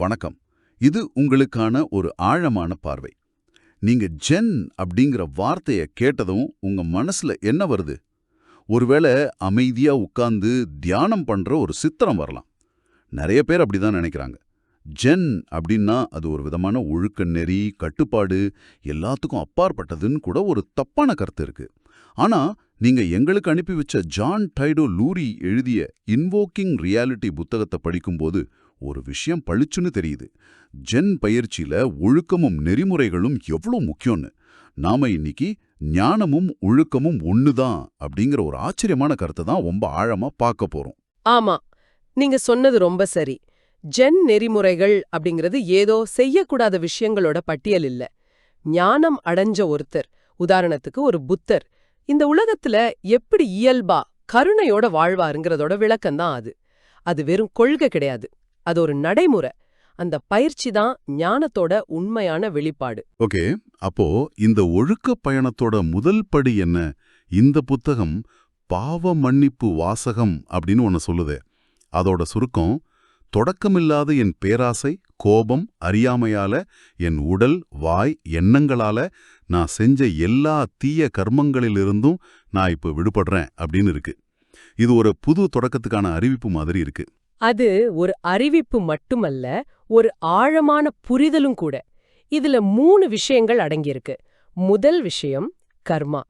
வணக்கம். இது உங்களுக்கான ஒரு ஆழமான பார்வை. நீங்க ஜென் அப்படிங்கிற வார்த்தைய கேட்டதும் உங்க மனசுல என்ன வருது? ஒருவேளை அமைதியா உட்கார்ந்து தியானம் பண்ற ஒரு சித்திரம் வரலாம். நிறைய பேர் அப்படிதான் நினைக்கிறாங்க. ஜென் அப்படின்னா அது ஒரு விதமான ஒழுக்க நெறி கட்டுப்பாடு எல்லாத்துக்கும் அப்பாற்பட்டதுன்னு கூட ஒரு தப்பான கருத்து இருக்கு. ஆனா நீங்க எங்களுக்கு அனுப்பி வச்ச ஜான் டைடோ லூரி எழுதிய இன்வோக்கிங் ரியாலிட்டி புத்தகத்தை படிக்கும்போது ஒரு விஷயம் பளிச்சுன்னு தெரியுது. ஜென் பயிற்சியில ஒழுக்கமும் நெறிமுறைகளும் எவ்வளோ முக்கியம்னு. நாம இன்னைக்கு ஞானமும் ஒழுக்கமும் ஒண்ணுதான் அப்படிங்கிற ஒரு ஆச்சரியமான கருத்தை தான் ரொம்ப ஆழமா பார்க்க போறோம். ஆமா நீங்க சொன்னது ரொம்ப சரி. ஜென் நெறிமுறைகள் அப்படிங்கிறது ஏதோ செய்யக்கூடாத விஷயங்களோட பட்டியல் இல்ல. ஞானம் அடைஞ்ச ஒருத்தர் உதாரணத்துக்கு ஒரு புத்தர் இந்த உலகத்துல எப்படி இயல்பா கருணையோட வாழ்வாருங்கிறதோட விளக்கம்தான் அது. அது வெறும் கொள்கை கிடையாது. அது ஒரு நடைமுறை. அந்த பயிற்சி தான் ஞானத்தோட உண்மையான வெளிப்பாடு. ஓகே அப்போ இந்த ஒழுக்க பயணத்தோட முதல் படி என்ன? இந்த புத்தகம் பாவ மன்னிப்பு வாசகம் அப்படின்னு ஒன்று சொல்லுதே. அதோட சுருக்கம் தொடக்கமில்லாத என் பேராசை கோபம் அறியாமையால என் உடல் வாய் எண்ணங்களால நான் செஞ்ச எல்லா தீய கர்மங்களிலிருந்தும் நான் இப்ப விடுபடுறேன் அப்படின்னு இருக்கு. இது ஒரு புது தொடக்கத்துக்கான அறிவிப்பு மாதிரி இருக்கு. அது ஒரு அறிவிப்பு மட்டுமல்ல ஒரு ஆழமான புரிதலும் கூட. இதுல மூணு விஷயங்கள் அடங்கியிருக்கு. முதல் விஷயம் கர்மா.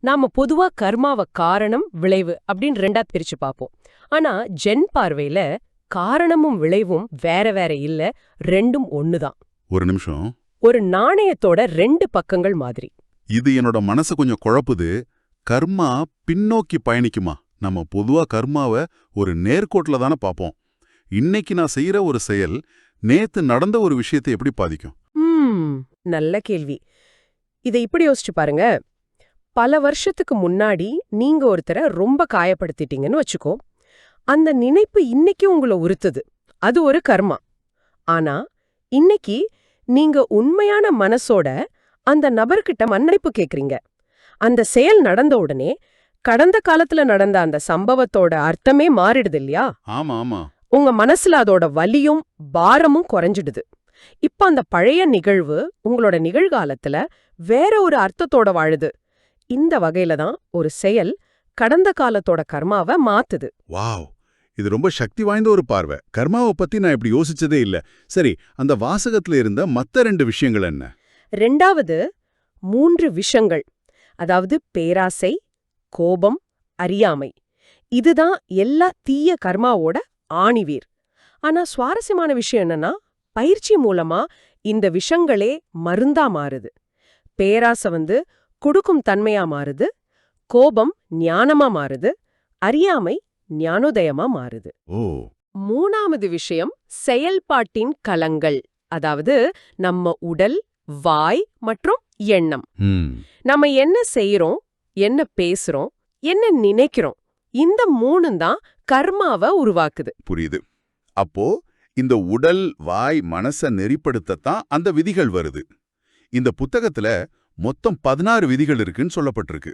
நாம பொதுவா கர்மாவ காரணம் விளைவு அப்படின்னு ரெண்டா பிரிச்சு பார்ப்போம். ஆனா ஜென் பார்வையில காரணமும் விளைவும் வேற வேற இல்ல ரெண்டும் ஒண்ணுதான். ஒரு நிமிஷம். ஒரு நாணயத்தோட ரெண்டு பக்கங்கள் மாதிரி. இது என்னோட மனசு கொஞ்சம் குழப்புது. கர்மா பின்னோக்கி பயணிக்குமா? நம்ம பொதுவா கர்மாவை ஒரு நேர்கோட்டில் தானே பார்ப்போம் இன்னைக்கு நான் செய்யற ஒரு செயல் நேத்து நடந்த ஒரு விஷயத்தை எப்படி பாதிக்கும்? நல்ல கேள்வி. இதை இப்படி யோசிச்சு பாருங்க. பல வருஷத்துக்கு முன்னாடி நீங்க ஒருத்தரை ரொம்ப காயப்படுத்திட்டீங்கன்னு வச்சுக்கோ. அந்த நினைப்பு இன்னைக்கு உங்களை உறுத்துது. அது ஒரு கர்மா. ஆனா இன்னைக்கு நீங்க உண்மையான மனசோட அந்த நபர்கிட்ட மன்னிப்பு கேக்குறீங்க. அந்த செயல் நடந்த உடனே கடந்த காலத்துல நடந்த அந்த சம்பவத்தோட அர்த்தமே மாறிடுது இல்லையா ஆமா ஆமா. உங்க மனசுல அதோட வலியும் பாரமும் குறைஞ்சிடுது. இப்ப அந்த பழைய நிகழ்வு உங்களோட நிகழ்காலத்துல வேற ஒரு அர்த்தத்தோட வாழுது. இந்த வகையில தான் ஒரு செயல் கடந்த காலத்தோட கர்மாவை மாத்துது. வாவ்! இது ரொம்ப சக்தி வாய்ந்த ஒரு பார்வை. கர்மாவை பத்தி நான் இப்படி யோசிச்சதே இல்ல. சரி அந்த வாசகத்துல இருந்த மத்த ரெண்டு விஷயங்கள் என்ன? ரெண்டாவது மூன்று விஷங்கள். அதாவது பேராசை கோபம் அறியாமை. இதுதான் எல்லா தீய கர்மாவோட ஆணிவேர். ஆனா சுவாரஸ்யமான விஷயம் என்னன்னா பயிற்சி மூலமா இந்த விஷங்களே மருந்தா மாறுது. பேராசை வந்து கொடுக்கும் தன்மையா மாறுது. கோபம் ஞானமா மாறுது. அறியாமை ஞானோதயமா மாறுது. மூணாவது விஷயம் செயல்பாட்டின் கலங்கள். அதாவது நம்ம உடல் வாய் மற்றும் எண்ணம். நம்ம என்ன செய்யறோம் என்ன பேசுறோம் என்ன நினைக்கிறோம் இந்த மூணும் தான் கர்மாவை உருவாக்குது. புரியுது. அப்போ இந்த உடல் வாய் மனச நெறிப்படுத்தத்தான் அந்த விதிகள் வருது. இந்த புத்தகத்துல மொத்தம் பதினாறு விதிகள் இருக்குன்னு சொல்லப்பட்டிருக்கு.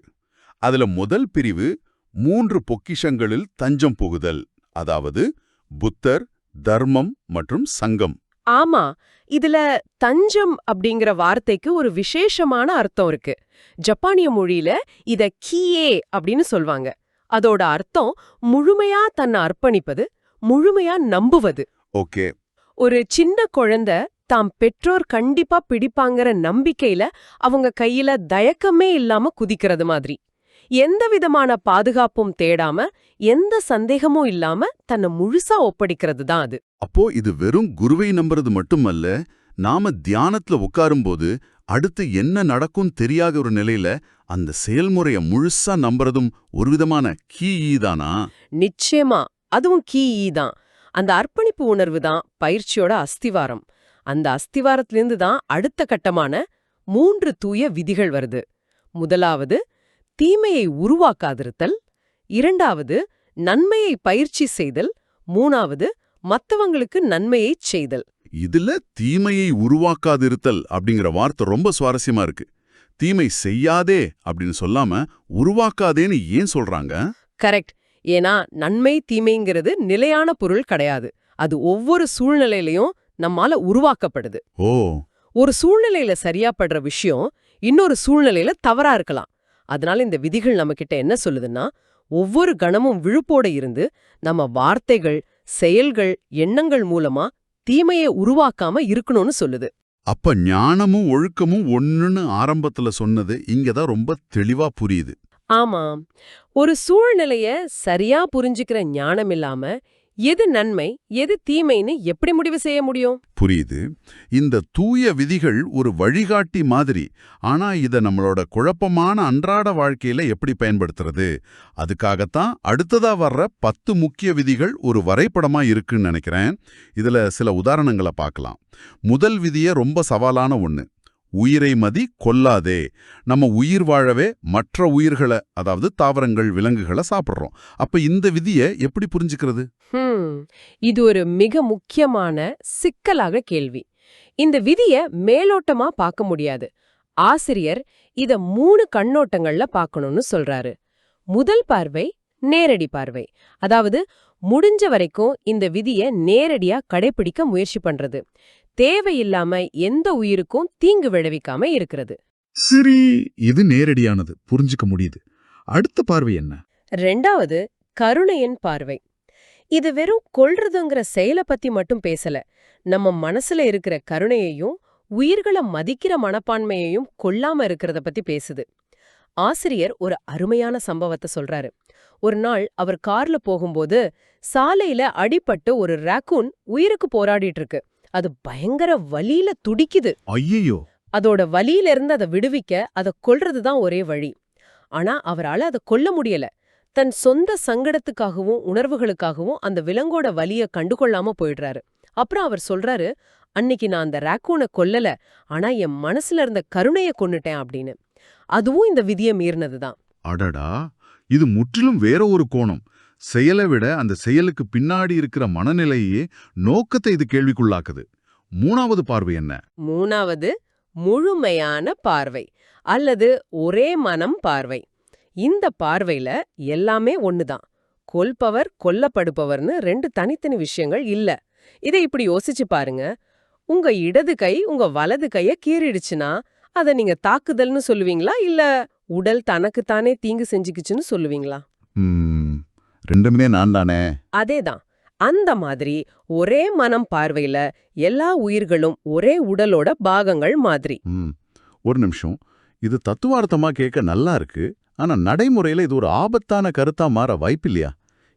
அதுல முதல் பிரிவு மூன்று பொக்கிஷங்களில் தஞ்சம் புகுதல் அதாவது புத்தர் தர்மம் மற்றும் சங்கம். ஆமா இதுல தஞ்சம் அப்படிங்கிற வார்த்தைக்கு ஒரு விசேஷமான அர்த்தம் இருக்கு. ஜப்பானிய மொழியில இத கியே அப்படின்னு சொல்வாங்க. அதோட அர்த்தம் முழுமையா தன்னை அர்ப்பணிப்பது முழுமையா நம்புவது. ஓகே. ஒரு சின்ன குழந்தை தாம் பெற்றோர் கண்டிப்பா பிடிப்பாங்கற நம்பிக்கையில அவங்க கையில தயக்கமே இல்லாம குதிக்கிறது மாதிரி. எந்த விதமான பாதுகாப்பும் தேடாம எந்த சந்தேகமும் இல்லாம தன்னை முழுசா ஒப்படைக்கிறது தான் அது. அப்போ இது வெறும் குருவை நம்புறது மட்டுமல்ல நாம தியானத்துல உட்காரும்போது அடுத்து என்ன நடக்கும் தெரியாத ஒரு நிலையில அந்த செயல்முறைய முழுசா நம்புறதும் ஒரு விதமான கீ தானா? நிச்சயமா. அதுவும் கீ தான். அந்த அர்ப்பணிப்பு உணர்வு தான் பயிற்சியோட அஸ்திவாரம். அந்த அஸ்திவாரத்திலிருந்து தான் அடுத்த கட்டமான மூன்று தூய விதிகள் வருது. முதலாவது தீமையை உருவாக்காதிருத்தல் இரண்டாவது நன்மையை பயிற்சி செய்தல் மூணாவது மத்தவங்களுக்கு நன்மையைச் செய்தல். இதுல தீமையை உருவாக்காதிருத்தல் அப்படிங்கிற வார்த்தை ரொம்ப சுவாரஸ்யமா இருக்கு. தீமை செய்யாதே அப்படின்னு சொல்லாம உருவாக்காதேன்னு ஏன் சொல்றாங்க? கரெக்ட். ஏன்னா நன்மை தீமைங்கிறது நிலையான பொருள் கிடையாது. அது ஒவ்வொரு சூழ்நிலையிலையும் நம்மால உருவாக்கப்படுது. ஓ. ஒரு சூழ்நிலையில சரியா படுற விஷயம் இன்னொரு சூழ்நிலையில தவறா இருக்கலாம். அதனால இந்த விதிகள் நம்ம கிட்ட என்ன சொல்லுதுன்னா ஒவ்வொரு கணமும் விழுப்போட இருந்து நம்ம வார்த்தைகள் செயல்கள் எண்ணங்கள் மூலமா தீமையை உருவாக்காம இருக்கணும்னு சொல்லுது. அப்ப ஞானமும் ஒழுக்கமும் ஒண்ணுன்னு ஆரம்பத்துல சொன்னது இங்கதான் ரொம்ப தெளிவா புரியுது. ஆமாம். ஒரு சூழ்நிலைய சரியா புரிஞ்சுக்கிற ஞானம் இல்லாம எது நன்மை எது தீமைன்னு எப்படி முடிவு செய்ய முடியும்? புரியுது. இந்த தூய விதிகள் ஒரு வழிகாட்டி மாதிரி. ஆனா இத நம்மளோட குழப்பமான அன்றாட வாழ்க்கையில எப்படி பயன்படுத்துறது? அதுக்காகத்தான் அடுத்ததா வர்ற பத்து முக்கிய விதிகள் ஒரு வரைபடமா இருக்குன்னு நினைக்கிறேன். இதுல சில உதாரணங்களை பார்க்கலாம். முதல் விதிய ரொம்ப சவாலான ஒண்ணு. உயிரை மதி கொல்லாதே. நம்ம உயிர் வாழவே மற்ற உயிர்களை அதாவது தாவரங்கள் விலங்குகளை சாப்பிடுறோம். அப்ப இந்த விதியை எப்படி புரிஞ்சுக்கிறது? ஹம், இது ஒரு மிக முக்கியமான சிக்கலாக கேள்வி. இந்த விதிய மேலோட்டமா பார்க்க முடியாது. ஆசிரியர் இத மூணு கண்ணோட்டங்கள்ல பார்க்கணும்னு சொல்றாரு. முதல் பார்வை நேரடி பார்வை. அதாவது முடிஞ்ச வரைக்கும் இந்த விதிய நேரடியா கடைபிடிக்க முயற்சி பண்றது. தேவையில்லாம எந்த உயிருக்கும் தீங்கு விளைவிக்காம இருக்கிறது. சரி இது நேரடியானது. புரிஞ்சுக்க முடியுது. அடுத்த பார்வை என்ன? ரெண்டாவது கருணையின் பார்வை. இது வெறும் கொல்றதுங்கிற செயலை பத்தி மட்டும் பேசல. நம்ம மனசுல இருக்கிற கருணையையும் உயிர்களை மதிக்கிற மனப்பான்மையையும் கொல்லாம இருக்கிறத பத்தி பேசுது. ஆசிரியர் ஒரு அருமையான சம்பவத்தை சொல்றாரு. ஒரு நாள் அவர் கார்ல போகும்போது சாலையில அடிபட்டு ஒரு ராக்கூன் உயிருக்கு போராடிட்டு இருக்கு அது பயங்கர வலியில துடிக்குது. ஐயோ அதோட வலியில இருந்து அதை விடுவிக்க அதை கொல்றது தான் ஒரே வழி. ஆனா அவரால அதை கொல்ல முடியல. தன் சொந்த சங்கடத்துக்காகவும் உணர்வுகளுக்காகவும் அந்த விலங்கோட வலிய கண்டுகொள்ளாம போயிடுறாரு. அப்புறம் அவர் சொல்றாரு அன்னிக்கு நான் அந்த ராக்கூனை கொல்லல. ஆனா என் மனசுல இருந்த கருணைய கொன்னுட்டேன் அப்படின்னு. அதுவும் இந்த விதிய மீறினதுதான். அடடா. இது முற்றிலும் வேற ஒரு கோணம். செயலை விட அந்த செயலுக்கு பின்னாடி இருக்கிற மனநிலையே நோக்கத்தை இது கேள்விக்குள்ளாக்குது. மூணாவது பார்வை என்ன? மூணாவது முழுமையான பார்வை அல்லது ஒரே மனம் பார்வை. இந்த பார்வையில எல்லாமே ஒண்ணுதான். கொல்பவர் கொல்லப்படுபவர்னு ரெண்டு தனித்தனி விஷயங்கள் இல்ல. இதை இப்படி யோசிச்சு பாருங்க. உங்க இடது கை உங்க வலது கைய கீறிடுச்சுன்னா அத நீங்க தாக்குதல்னு சொல்லுவீங்களா? இல்ல உடல் தனக்குத்தானே தீங்கு செஞ்சுக்கிச்சுன்னு சொல்லுவீங்களா? ரெண்டுமே நான் தானே? அதேதான். அந்த மாதிரி ஒரே மனம் பார்வையில எல்லா உயிர்களும் ஒரே உடலோட பாகங்கள் மாதிரி. ஒரு நிமிஷம். இது தத்துவார்த்தமா கேட்க நல்லா இருக்கு. ஆனா நடைமுறையில இது ஒரு ஆபத்தான கருத்தா மாற வாய்ப்பில்லையா?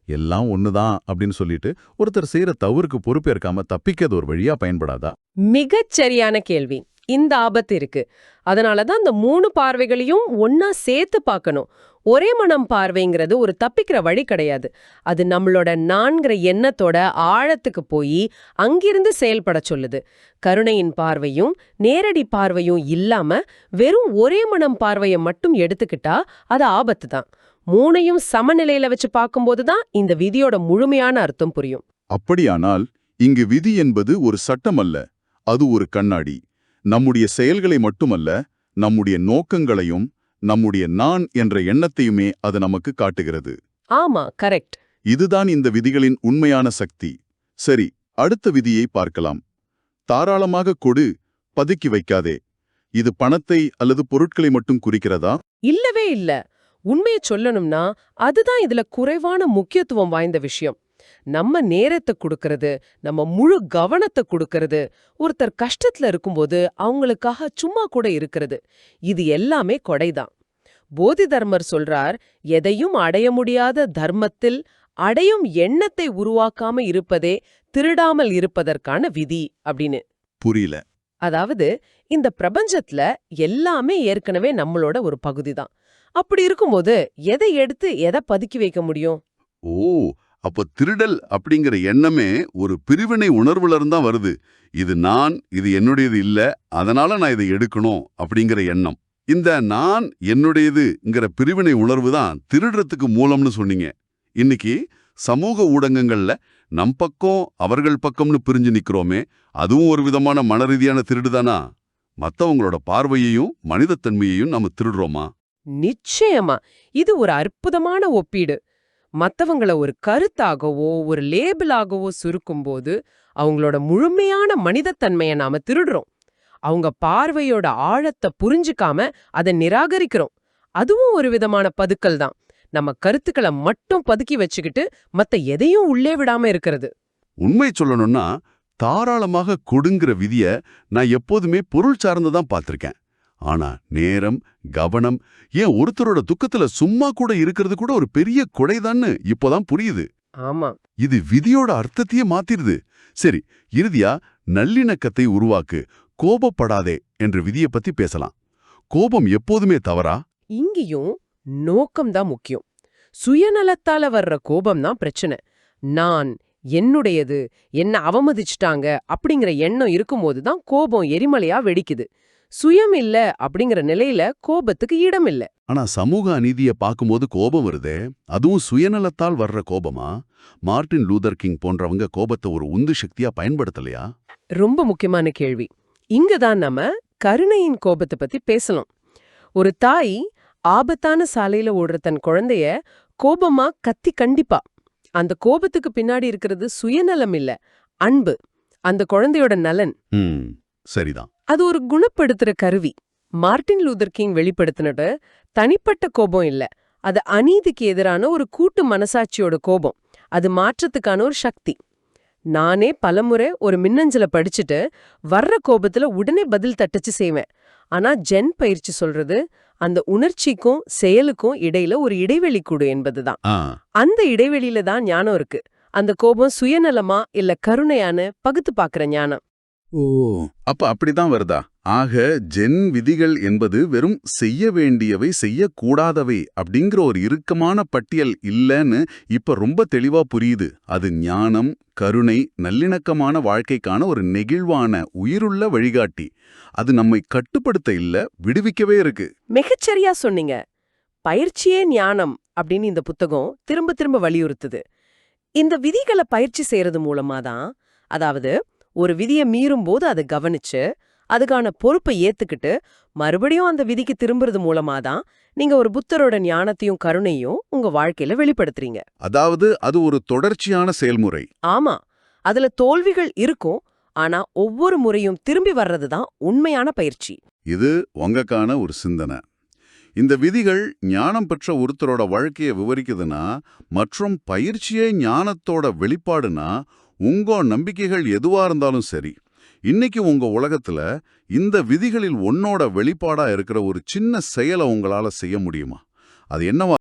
எல்லாம் ஒண்ணுதான் அப்படின்னு சொல்லிட்டு ஒருத்தர் செய்யற தவறுக்கு பொறுப்பேற்காம தப்பிக்கிறது ஒரு வழியா பயன்படாதா? மிகச் சரியான கேள்வி. இந்த ஆபத்து இருக்கு. அதனால தான் இந்த மூணு பார்வைகளையும் ஒன்னா சேர்த்து பார்க்கணும். ஒரே மனம் பார்வைங்கிறது ஒரு தப்பிக்கிற வழி கிடையாது. அது நம்மளோட நான்கிற எண்ணத்தோட ஆழத்துக்கு போய் அங்கிருந்து செயல்பட சொல்லுது. கருணையின் பார்வையும் நேரடி பார்வையும் இல்லாம வெறும் ஒரே மனம் பார்வையை மட்டும் எடுத்துக்கிட்டா அது ஆபத்து தான். மூணையும் சமநிலையில வச்சு பார்க்கும்போது தான் இந்த விதியோட முழுமையான அர்த்தம் புரியும். அப்படியானால் இங்கு விதி என்பது ஒரு சட்டம் அல்ல அது ஒரு கண்ணாடி. நம்முடைய செயல்களை மட்டுமல்ல நம்முடைய நோக்கங்களையும் நம்முடைய நான் என்ற எண்ணத்தையுமே அது நமக்கு காட்டுகிறது. ஆமா கரெக்ட். இதுதான் இந்த விதிகளின் உண்மையான சக்தி. சரி அடுத்த விதியை பார்க்கலாம். தாராளமாக கொடு பதுக்கி வைக்காதே. இது பணத்தை அல்லது பொருட்களை மட்டும் குறிக்கிறதா? இல்லவே இல்ல. உண்மையை சொல்லணும்னா அதுதான் இதுல குறைவான முக்கியத்துவம் வாய்ந்த விஷயம். நம்ம நேரத்தை கொடுக்கறது நம்ம முழு கவனத்தை கொடுக்கறது ஒருத்தர் கஷ்டத்துல இருக்கும்போது அவங்களுக்காக சும்மா கூட இருக்கிறது இது எல்லாமே கொடைதான். போதி தர்மர் சொல்றார் எதையும் அடைய முடியாத தர்மத்தில் அடையும் எண்ணத்தை உருவாக்காம இருப்பதே திருடாமல் இருப்பதற்கான விதி அப்படின்னு. புரியல. அதாவது இந்த பிரபஞ்சத்துல எல்லாமே ஏற்கனவே நம்மளோட ஒரு பகுதி தான் அப்படி இருக்கும்போது எதை எடுத்து எதை பதுக்கி வைக்க முடியும்? ஓ அப்ப திருடல் அப்படிங்கிற எண்ணமே ஒரு பிரிவினை உணர்வுல இருந்தா வருது. இது நான் இது என்னுடையது இல்ல அதனால நான் இதை எடுக்கணும் அப்படிங்கிற எண்ணம். இந்த நான் என்னுடையதுங்கிற பிரிவினை உணர்வு தான் திருடுறதுக்கு மூலம்னு சொன்னீங்க. இன்னைக்கு சமூக ஊடகங்கள்ல நம் பக்கம் அவர்கள் பக்கம்னு பிரிஞ்சு நிக்கிறோமே அதுவும் ஒரு விதமான மனரீதியான திருடுதானா? மத்தவங்களோட பார்வையையும் மனிதத்தன்மையையும் நம்ம திருடுறோமா? நிச்சயமா. இது ஒரு அற்புதமான ஒப்பீடு. மத்தவங்கள ஒரு கருத்தாகவோ ஒரு லேபிளாகவோ சுருக்கும்போது அவங்களோட முழுமையான மனிதத்தன்மையை நாம திருடுறோம். அவங்க பார்வையோட ஆழத்தை புரிஞ்சுக்காம அதை நிராகரிக்கிறோம். அதுவும் ஒரு விதமான பதுக்கல் தான். நம்ம கருத்துக்களை மட்டும் பதுக்கி வச்சுக்கிட்டு மத்த எதையும் உள்ளே விடாம இருக்கிறது. உண்மை சொல்லணும்னா தாராளமாக கொடுங்கிற விதிய நான் எப்போதுமே பொருள் சார்ந்து தான் பார்த்திருக்கேன். ஆனா நேரம் கவனம் ஏன் ஒருத்தரோட துக்கத்துல சும்மா கூட இருக்கிறது கூட ஒரு பெரிய கொடைதான்னு இப்போதான் புரியுது. ஆமா. இது விதியோட அர்த்தத்தையே மாத்திருது சரி இறுதியா நல்லிணக்கத்தை உருவாக்கு கோபப்படாதே என்ற விதியை பத்தி பேசலாம். கோபம் எப்போதுமே தவறா? இங்கேயும் நோக்கம் தான் முக்கியம். சுயநலத்தால வர்ற கோபம் தான் பிரச்சனை. நான் என்னுடையது என்ன அவமதிச்சிட்டாங்க அப்படிங்கிற எண்ணம் இருக்கும்போது தான் கோபம் எரிமலையா வெடிக்குது. சுயம் இல்ல அப்படிங்கிற நிலையில கோபத்துக்கு இடம் இல்ல. ஆனா சமூக அநீதியை பார்க்கும்போது கோபம் வருதே? அதுவும் சுயநலத்தால் வர்ற கோபமா? மார்ட்டின் லூதர் கிங் போன்றவங்க கோபத்தை ஒரு உந்து சக்தியா பயன்படுத்தலையா? ரொம்ப முக்கியமான கேள்வி. இங்க தான் நம்ம கருணையின் கோபத்தை பத்தி பேசலாம் ஒரு தாய் ஆபத்தான சாலையில ஓடுற தன் குழந்தைய கோபமா கத்தி கண்டிப்பா. அந்த கோபத்துக்கு பின்னாடி இருக்கிறது சுயநலம் இல்ல அன்பு. அந்த குழந்தையோட நலன். சரிதான். அது ஒரு குணப்படுத்துற கருவி. மார்ட்டின் லூதர் கிங் வெளிப்படுத்தினது தனிப்பட்ட கோபம் இல்ல. அது அநீதிக்கு எதிரான ஒரு கூட்டு மனசாட்சியோட கோபம். அது மாற்றத்துக்கான ஒரு சக்தி. நானே பலமுறை ஒரு மின்னஞ்சல படிச்சுட்டு வர்ற கோபத்துல உடனே பதில் தட்டச்சு செய்வேன். ஆனா ஜென் பயிற்சி சொல்றது அந்த உணர்ச்சிக்கும் செயலுக்கும் இடையில ஒரு இடைவெளி கூடு என்பதுதான். அந்த இடைவெளியில தான் ஞானம் இருக்கு. அந்த கோபம் சுயநலமா இல்ல கருணையான்னு பகுத்து பாக்குற ஞானம். ஓ. அப்ப அப்படிதான் வருதா? ஆக ஜென் விதிகள் என்பது வெறும் செய்ய வேண்டியவை செய்யக்கூடாதவை அப்படிங்கிற ஒரு இறுக்கமான பட்டியல் இல்லைன்னு இப்ப ரொம்ப தெளிவா புரியுது. அது ஞானம் கருணை நல்லிணக்கமான வாழ்க்கைக்கான ஒரு நெகிழ்வான உயிருள்ள வழிகாட்டி. அது நம்மை கட்டுப்படுத்த இல்ல விடுவிக்கவே இருக்கு. மிகச்சரியா சொன்னீங்க. பயிற்சியே ஞானம் அப்படின்னு இந்த புத்தகம் திரும்ப திரும்ப வலியுறுத்துது. இந்த விதிகளை பயிற்சி செய்யறது மூலமா தான் அதாவது ஒரு விதியை மீறும் போது அதை கவனிச்சு அதுக்கான பொறுப்பை ஏத்துக்கிட்டு மறுபடியும் அந்த விதிக்கு திரும்புறது மூலமா தான் நீங்க ஒரு புத்தரோட ஞானத்தையும் கருணையும் உங்க வாழ்க்கையில வெளிப்படுத்துறீங்க. அதாவது அது ஒரு தொடர்ச்சியான செயல்முறை. ஆமா. அதுல தோல்விகள் இருக்கும். ஆனா ஒவ்வொரு முறையும் திரும்பி வர்றது தான் உண்மையான பயிற்சி. இது உங்கக்கான ஒரு சிந்தனை. இந்த விதிகள் ஞானம் பெற்ற ஒருத்தரோட வாழ்க்கையை விவரிக்குதுன்னா மற்றும் பயிற்சியே ஞானத்தோட வெளிப்பாடுனா உங்க நம்பிக்கைகள் எதுவா இருந்தாலும் சரி இன்னைக்கு உங்க உலகத்துல இந்த விதிகளில் ஒன்னோட வெளிப்பாடா இருக்கிற ஒரு சின்ன செயலை உங்களால செய்ய முடியுமா? அது என்னவா